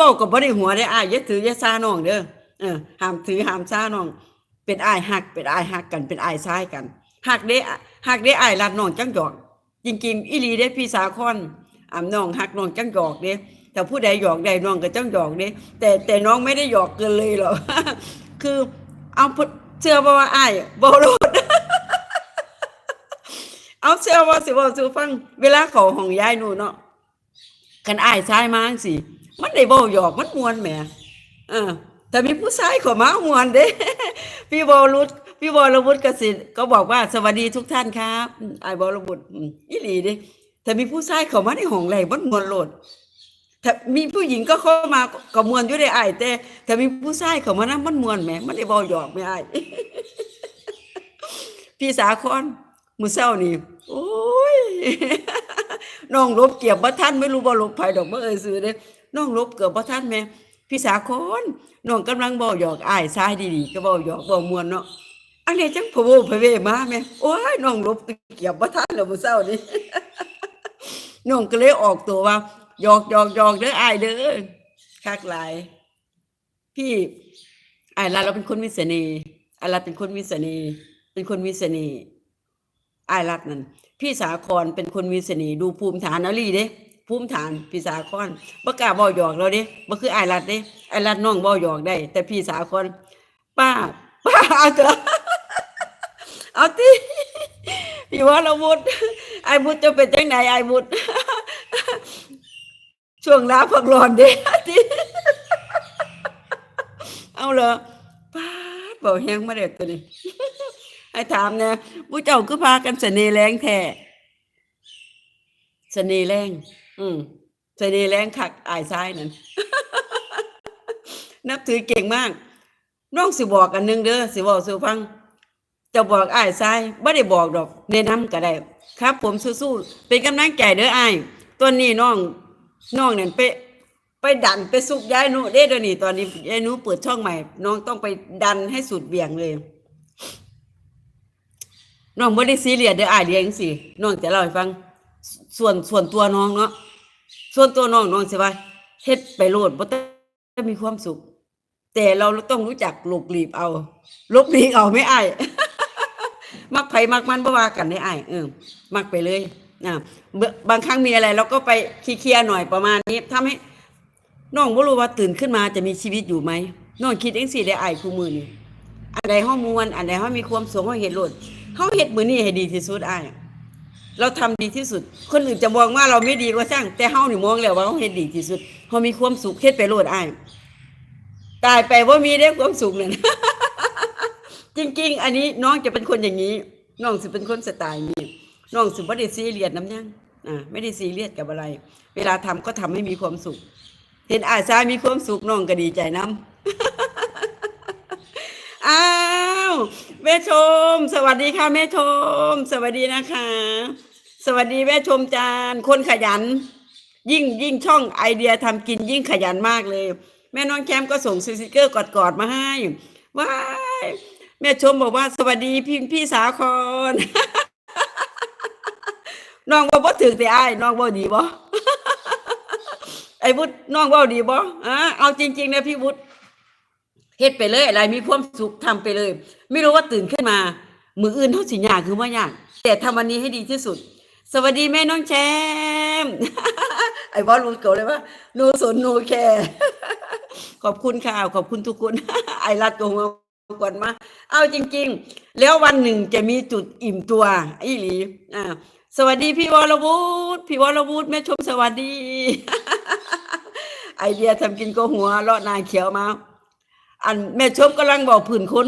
เบากับบ่ได้หัวได้อายอย่าถืออย่าซาน้องเด้อเออห้ามถือห้ามซาน้อง เป็นอายหัก เป็นอายหักกันเป็นอายซ้ายกันหักเด้หักเด้อายรัดน้องจังหยอก จริงๆอีหลีเด้พี่สาคอนอ่าน้องหักน้องจังหยอกเด้แต่ผู้ใดหยอกใดน้องก็จังหยอกเด้แต่แต่น้องไม่ได้หยอกเกินเลยหรอกคือเอาเชื่อบ่ว่าอายบ่รู้เอาเชื่อว่าสิบ่สู่ฟังเวลาเขาห้องยายหนูเนาะ กันอายชายมางสิมันได้เว้าหยอกมันมวนแหมเออแต่มีผู้ชายข้ามามวนเด้พี่บอรุษพี่บอรวุฒิกสิทธิ์ก็บอกว่าสวัสดีทุกท่านครับไอ้บอรวุฒิอีหลีเด้แต่มีผู้ชายเข้ามาในห้องแรกมันมวนโลดถ้ามีผู้หญิงก็เข้ามาก็มวนอยู่ได้อ้แต่ถ้ามีผู้ชายเข้ามานะมันมวนแหมมันได้เว้าหยอกแม่ไอ้พี่สาคอนมือเศร้านี่โอ้ย น้องลบเกียบบ่ทันไม่รู้บ่ลบไผดอกบ่เอ่ยซื้อเด้น้องลบเกือบบ่ทันแม่พี่สาคนน้องกำลังบ่หยอกอ้ายซ้ายดีๆก็บ่หยอกบ่มวนเนาะอันนี้จังพะโวพะเวมาแม่โอ้ยน้องลบเกียบบ่ทันแล้วมื้อเช้านี่น้องก็เลยออกตัวว่าหยอกหยอกหยอกเด้ออ้ายเด้อคักหลาย พี่อ้ายลาเราเป็นคนมีเสน่ห์อ้ายลาเป็นคนมีเสน่ห์เป็นคนมีเสน่ห์ อายรัดนั่นพี่สาครเป็นคนมีเสน่ห์ดูภูมิฐานเอาลีเด้ภูมิฐานพี่สาครบ่กล้าบ่หยอกเราเด้บ่คืออายรัดเด้อายรัดน้องบ่หยอกได้ แต่พี่สาครป้าป้าเอาเถอะเอาติพี่ว่าละวุฒไอ้บุตรจะเป็นจังไหนไอ้บุตรช่วงลาพักร้อนเด้ติเอาเหรอป้าดเบาแฮงมาเด็ดตัวนี้ ให้ถามนี่ยผู้เจ้าคือพากันเสน่ห์แรงแท้เสน่ห์แรง อืมเสน่ห์แรงคักอายซ้ายนั่นนับถือเก่งมากน้องสิบอกอันหนึงเด้อสิบอกสู่ฟัง จะบอกอ้ายซ้ายบ่ได้บอกดอกแนะนำก็ได้ครับ ผมสู้ๆเป็นกำลังใจเด้ออ้ายตัวนี้น้องน้องเนั่นไปไปดันไปสุกยายหนูเด้เดี๋ยวนี้ตอนนี้ยายหนูเปิดช่องใหม่ น้องต้องไปดันให้สุดเบี่ยงเลย น้องบ่ได้ซีเรียสเด้ออ้ายเลี้ยงสิน้องจะเล่าให้ฟัง ส่วนส่วนตัวน้องเนาะส่วนตัวน้องน้องสิว่าเฮ็ดไปโลดบ่ต้องมีความสุข แต่เราต้องรู้จักหลบหลีบเอาหลบหลีกเอาไม่อ้ายมักไผมักมันบ่ว่ากันได้อ้ายเออมักไปเลยนะบางครั้งมีอะไรเราก็ไปเคลียร์หน่อยประมาณนี้ทำให้น้องบ่รู้ว่าตื่นขึ้นมาจะมีชีวิตอยู่ไหมน้องคิดจังซี่ได้อ้ายคู่มือนี่อันใดเฮาม่วนอันใดเฮามีความสุขเฮาเฮ็ดโลด เฮาเฮ็ดมือนี้ให้ดีที่สุดไอ้เราทำดีที่สุด คนอื่นจะมองว่าเราไม่ดีก็ช่าง แต่เฮาหนี่มองแล้วว่าเฮาเฮ็ดดีที่สุดเฮามีความสุขเฮ็ดไปโลดไอ้ตายไปว่ามีได้ความสุขเนี่ยจริง ๆ อันนี้น้องจะเป็นคนอย่างนี้ น้องสิเป็นคนสไตล์นี้น้องสิบ่ได้ซีเรียสน้ำยังอ่าไม่ได้ซีเรียสกับอะไร เวลาทำก็ทำให้มีความสุข เห็นอาซามีความสุขน้องก็ดีใจน้ำอ้าว แม่ชม สวัสดีค่ะแม่ชม สวัสดีนะคะ สวัสดีแม่ชมจานคนขยัน ยิ่งยิ่งช่องไอเดียทำกินยิ่งขยันมากเลย แม่น้องแคมก็ส่งสติกเกอร์กอดๆมาให้ว้ายแม่ชมบอกว่า สวัสดีพี่พี่สาครน้องว่าบ่ถึงแต่อ้ายน้องว่าดีบ่ไอ้วุฒิน้องว่าดีบ่อ่าเอาจริง ๆ นะพี่วุฒิ เฮ็ดไปเลยอะไรมีความสุขทำไปเลย ไม่รู้ว่าตื่นขึ้นมา มืออื่นเท่าสิยากคือว่ายากแต่ทำวันนี้ให้ดีที่สุด สวัสดีแม่น้องแชมไอ้บอสรู้เก่าเลยว่าโนสนโนแคร์ขอบคุณค่ะขอบคุณทุกคนไอรัดกงมากวนมา เอาจริง ๆ แล้ววันหนึ่งจะมีจุดอิ่มตัวไอ้หลีอ่าสวัสดีพี่วรวุฒิพี่วรวุฒิแม่ชมสวัสดี ไอเดียทำกินก็หัวเลาะนายเขียวมา อันแม่ชมกำลังบอกผื่นคน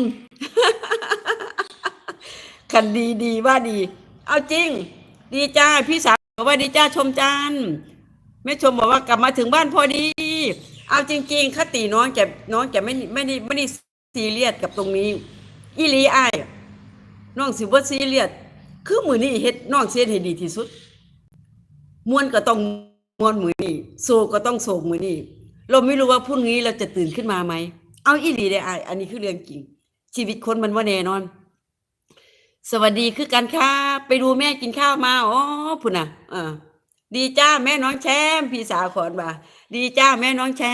คันดีดีว่าดี เอาจริง ดีจ้าพี่สาวบอกว่าดีจ้าชมจันแม่ชมบอกว่ากลับมาถึงบ้านพอดี เอาจริง ๆคติน้องจะน้องจะไม่ไม่ได้ไม่ได้ซีเรียสกับตรงนี้อีลีอ้ายน้องสิบ่ซีเรียสคือมือนี้เฮ็ดน้องเสียให้ดีที่สุดมวนก็ต้องมวนมือนี้โศกก็ต้องโศกมือนี้เราไม่รู้ว่าพรุ่งนี้เราจะตื่นขึ้นมาไหม เอาอีหลีได้อ้อันนี้คือเรื่องจริง ชีวิตคนมันว่าแน่นอน สวัสดีคือกันค่ะไปดูแม่กินข้าวมาอ๋อพุ่นน่ะอ่าดีจ้าแม่น้องแชมพี่สาวขอนบ่าดีจ้าแม่น้องแชม